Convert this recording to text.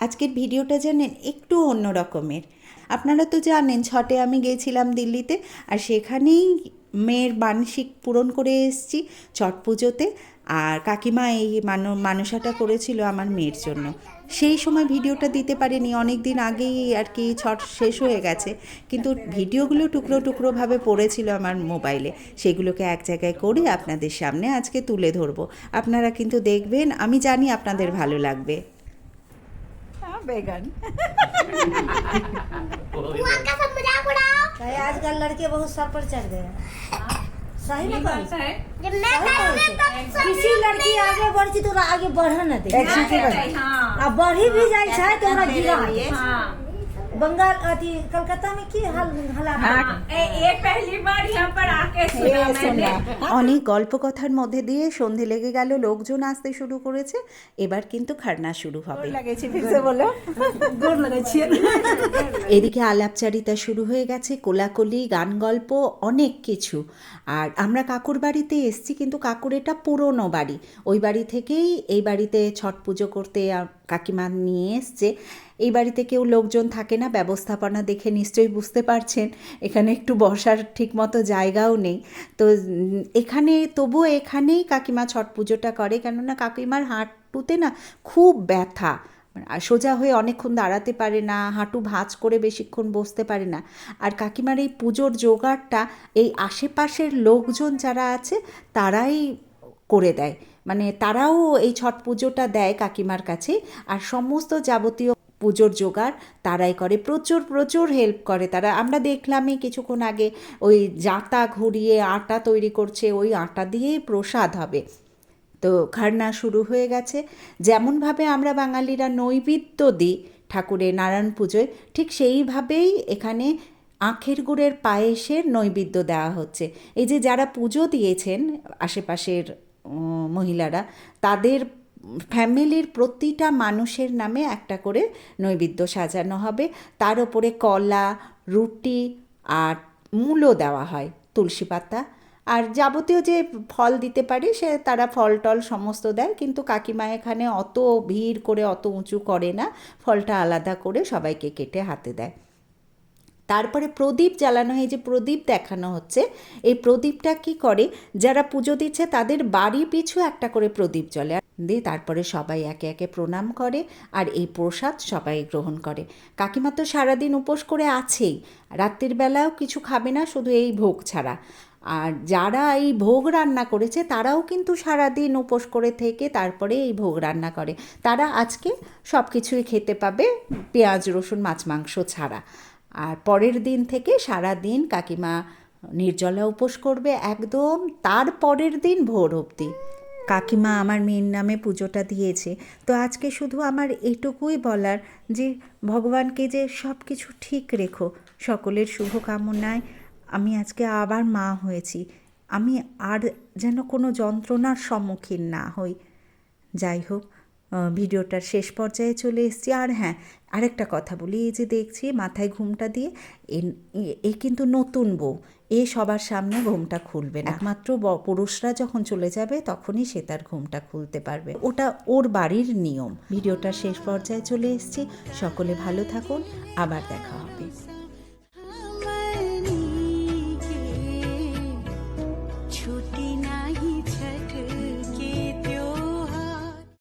আজকের ভিডিওটা জানেন একটু অন্য রকমের। আপনারা তো জানেন, ছটে আমি গিয়েছিলাম দিল্লিতে আর সেখানেই মেয়ের মানসিক পূরণ করে এসেছি ছট পুজোতে। আর কাকিমা এই মানো, মানসাটা করেছিল আমার মেয়ের জন্য। সেই সময় ভিডিওটা দিতে পারিনি অনেক দিন আগেই আর কি ছট শেষ হয়ে গেছে। কিন্তু ভিডিওগুলো টুকরো টুকরোভাবে পড়েছিল আমার মোবাইলে। সেগুলোকে এক জায়গায় করে আপনাদের সামনে আজকে তুলে ধরবো। আপনারা কিন্তু দেখবেন, আমি জানি আপনাদের ভালো লাগবে। बैगन आजकल लड़के बहुत सर पर चढ़ गए सही ना किसी लड़की आगे बढ़ती तो आगे बढ़ना न दे। हाँ। अब बढ़ी भी जाए तो गिरा बंगाल अथी कलकत्ता में की हाल हालात है? ये पहली बार यहाँ पर आके सुना मैंने অনেক গল্প কথার মধ্যে দিয়ে সন্ধে লেগে গেল লোকজন আসতে শুরু করেছে এবার কিন্তু খারনা শুরু হবে এদিকে আলাপচারিতা শুরু হয়ে গেছে কোলাকুলি গান গল্প অনেক কিছু আর আমরা কাকুর বাড়িতে এসছি কিন্তু কাকুর এটা পুরনো বাড়ি ওই বাড়ি থেকেই এই বাড়িতে ছট পুজো করতে আ- কাকিমা নিয়ে এসছে এই বাড়িতে কেউ লোকজন থাকে না, ব্যবস্থাপনা দেখে নিশ্চয়ই বুঝতে পারছেন, এখানে একটু বসার ঠিক মতো জায়গাও নেই। তো, এখানে, তবুও এখানেই কাকিমা ছট পুজোটা করে, কেননা কাকিমার হাঁটুতে না খুব ব্যথা। সোজা হয়ে অনেকক্ষণ দাঁড়াতে পারে না, হাঁটু ভাঁজ করে বেশিক্ষণ বসতে পারে না। আর কাকিমার এই পুজোর জোগাড়টা এই আশেপাশের লোকজন যারা আছে, তারাই করে দেয়। মানে তারাও এই ছট পুজোটা দেয় কাকিমার কাছে। আর সমস্ত যাবতীয় পুজোর জোগাড়, তারাই করে। প্রচুর প্রচুর হেল্প করে তারা। আমরা দেখলামই কিছুক্ষণ আগে ওই জাঁতা ঘুরিয়ে আটা তৈরি করছে, ওই আটা দিয়েই প্রসাদ হবে। তো খারনা শুরু হয়ে গেছে। যেমনভাবে আমরা বাঙালিরা নৈবেদ্য দিই ঠাকুরের নারায়ণ পুজোয়, ঠিক সেইভাবেই এখানে আখের গুড়ের পায়েসের নৈবেদ্য দেওয়া হচ্ছে। এই যে যারা পুজো দিয়েছেন আশেপাশের মহিলারা, তাদের ফ্যামিলির প্রতিটা মানুষের নামে একটা করে নৈবেদ্য সাজানো হবে। তার ওপরে কলা, রুটি আর মূলও দেওয়া হয়, তুলসী পাতা। আর যাবতীয় যে ফল দিতে পারে, সে তারা ফল টল সমস্ত দেয়। কিন্তু কাকিমা এখানে অত ভিড় করে, অত উঁচু করে না। ফলটা আলাদা করে সবাইকে কেটে হাতে দেয়। তারপরে প্রদীপ জ্বালানো হয় যে প্রদীপ দেখানো হচ্ছে, এই প্রদীপটা কি করে? যারা পুজো দিচ্ছে তাদের বাড়ি পিছু একটা করে প্রদীপ জ্বলে। দিয়ে তারপরে সবাই একে একে প্রণাম করে আর এই প্রসাদ সবাই গ্রহণ করে। কাকিমা তো সারাদিন উপোস করে আছেই, রাত্রির বেলাও কিছু খাবে না, শুধু এই ভোগ ছাড়া। আর যারা এই ভোগ রান্না করেছে তারাও কিন্তু সারাদিন উপোস করে থেকে তারপরে এই ভোগ রান্না করে। তারা আজকে সব কিছুই খেতে পাবে পেঁয়াজ, রসুন, মাছ, মাংস ছাড়া। আর পরের দিন থেকে সারা দিন কাকিমা নির্জলা উপোস করবে একদম তার পরের দিন ভোর অবধি। কাকিমা আমার মেয়ের নামে পুজোটা দিয়েছে, তো আজকে শুধু আমার এটুকুই বলার যে ভগবানকে যে সব কিছু ঠিক রেখো, সকলের শুভকামনায় আমি আজকে আবার মা হয়েছি। আমি আর যেন কোনো যন্ত্রণার সম্মুখীন না হই। যাই হোক ভিডিওটার শেষ পর্যায়ে চলে এসেছি। আর হ্যাঁ আরেকটা কথা বলি, এই যে দেখছি মাথায় ঘুমটা দিয়ে, এ- কিন্তু নতুন বউ, এ সবার সামনে ঘুমটা খুলবে না। একমাত্র পুরুষরা যখন চলে যাবে, তখনই সে তার ঘুমটা খুলতে পারবে। ওটা ওর বাড়ির নিয়ম। ভিডিওটার শেষ পর্যায়ে চলে এসেছি। সকলে ভালো থাকুন, আবার দেখা হবে।